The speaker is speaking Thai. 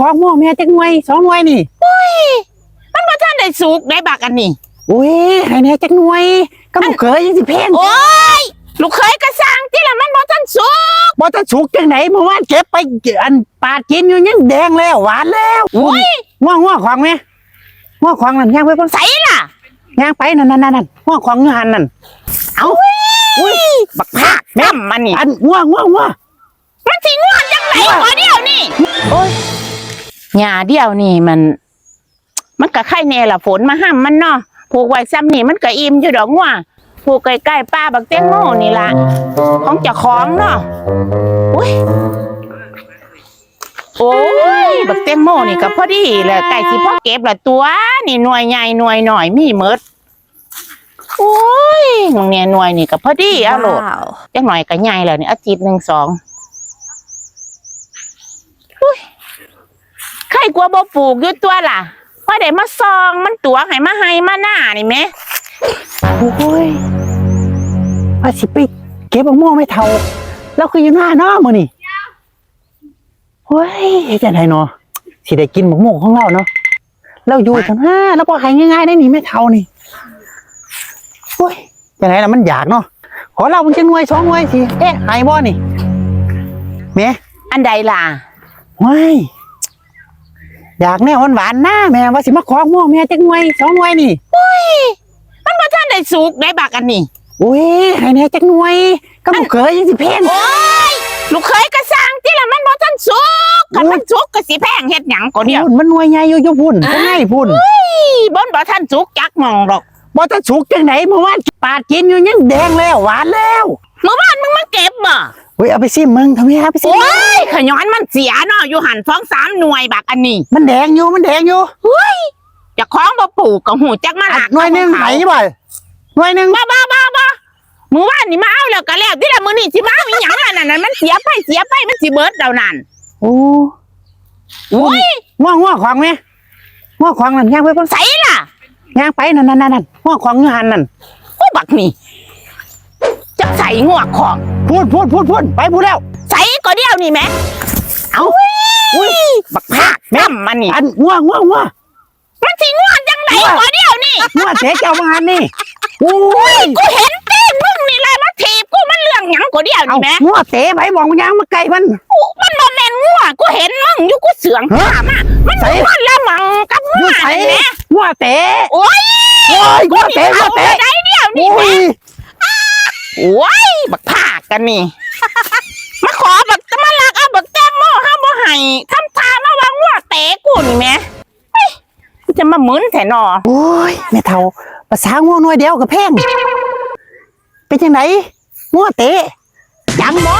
ของม่วงแม่จักหน่วยสองหน่วยนี่มันบ่ทันได้สุกได้บักอันนี้อุ้ยให้แน่จักหน่วยก็บ่เคยยังสิแพงโอ้ยลูกเคยกระสังที่ละมันบ่ทันสุกบ่จะสุกจังไหนเมื่อวานเก็บไปอันปาดกินอยู่ยังแดงแล้วหวานแล้วโอ้ยง่วงง่วงของแม่ง่วงของนั่นย่างไปบ่ใส่ล่ะย่างไปนั่นนั่นนั่นง่วงของอยู่หันนั่นเอาอุ้ยบักพากแม่มันนี่อันง่วงง่วงง่วงมันสิงอนจังไหนขอเดียวนี่โอ้ย หญ้าเดียวนี่มัน มันก็ไข่แน่ละฝนมาห้ามมันเนาะผูกไว้ซ้ำนี่มันก็อิ่มอยู่ดอกงัวผูกใกล้ๆป้าบักเต้งโม่นี่ล่ะของเจ้าของเนาะอุ้ยโอ้ยบักเต้งโม่นี่ก็พอดีแหละไก่สิพ่อเก็บละตัวนี่หน่วยใหญ่หน่วยหน่อยมีเมิดโอ้ยหนงเนี่ยหน่วยนี่ก็พอดีเอาโหลดจังหน่อยก็ใหญ่แล้วนี่อาทิตย์หนึ่งสองอุ้ย ใครกลัวบ่ปลูกอยู่ตัวล่ะพอได้มาซองมันตัวให้มาให้มาหน้านี่แหมโอ้ยว่าสิไปเก็บมะม่วงไม่เท่าแล้วคืออยู่หน้าเนาะมื้อนี่เฮ้ยเฮ็ดจังไดเนาะสิได้กินมะม่วงของเราเนาะเราอยู่จังห้าแล้วบ่ให้ง่ายๆได้นี่ไม่เท่านี่โอ้ยจังไดล่ะมันอยากเนาะขอเรามันจะหน่วยสองหน่วยสิเอ๊ะหายบ่นี่แหม่อันใดล่ะว้าย อยากแน่หวานๆหน้าแม่ว่าสิมาขอม่วงแม่จักหน่วยสองหน่วยนี่มันบ่ทันได้สุกได้บักอันนี้อุ้ยให้แน่จักหน่วยก็บ่เคยยังสิแพงโอ้ยลูกเคยกระสังที่ละมันบ่ทันสุกคันมันสุกก็สิแพงเฮ็ดหยังก็เดียวพุ่นมันหน่วยใหญ่อยู่อยู่พุ่นข้างในพุ่นอี้บ่นบ่ทันสุกจักหมองดอกบ่จะสุกจังไหนเมื่อวานปาดกินอยู่ยังแดงแล้วหวานแล้วเมื่อวานมึงมาเก็บบ่ เฮ้ยเอาไปซิมมึงทำไมเอาไปซิมโอ้ยขย้อนมันเสียเนาะอยู่หันฟ้องสามหน่วยบักอันนี้มันแดงอยู่มันแดงอยู่เจะคล้าของบ่ปลูกก็หูจักมาหอัลัดกหน่วยหนึงไหนบ่หน่วยหนึงบ้าบ้าบ้าบ้ามือว่านนี่มาเอาแล้วก็แล้วที่ละมือนี่สิมาเอาอีหยังล่ะนั่นน่ะมันเสียไปเสียไปมันสิเบิดเดานั่นโอ้อุ้ยง่วงง่วงของแม่ง่วงของนั่นย่างไปบ่ใส่ล่ะย่างไปนั่นนั่นนั่นง่วงของอยู่หันนั่นกูบักนี่จะใส่งวกของ พูดพูดพูดพูดไปพูดแล้ว ใส่ก็เดียวนี่แหม่เอาอุ้ยบักพากแม่มมันนี่อันง่วงง่วงง่วงมันสิงวดจังไหนก็เดียวนี่ง่วงเจ๊เจ้ามาหันนี่โอ้ยกูเห็นตีนมึงนี่เลยมาถีบกูมันเรื่องหยังก็เดียวเอานี่แหม่ง่วงเตะไปบอกมันยังมาไกลมันกูมันบ่แม่นงัวกูเห็นมึงอยู่กูเสืองข้ามามันใส่งัวละมังกับองัยู่วใส่นี่แหม่ง่วงเตะโอ้ยโอ้ยง่วงเตะง่วงเตะได้เดียวนี่โอ้แหม่ยโอ้ยบั กันนี่ มาขอบักมาลักเอาบักแตงโมห้าบ่ให้ทำตามาวางว่าเตะกูนี่แม่จะมาหมุนแถนอโอ้ยแม่เท่าภาษาง่วงหน่อยเดียวกับแพงเป็นยังไงง่วงเตะจำบ่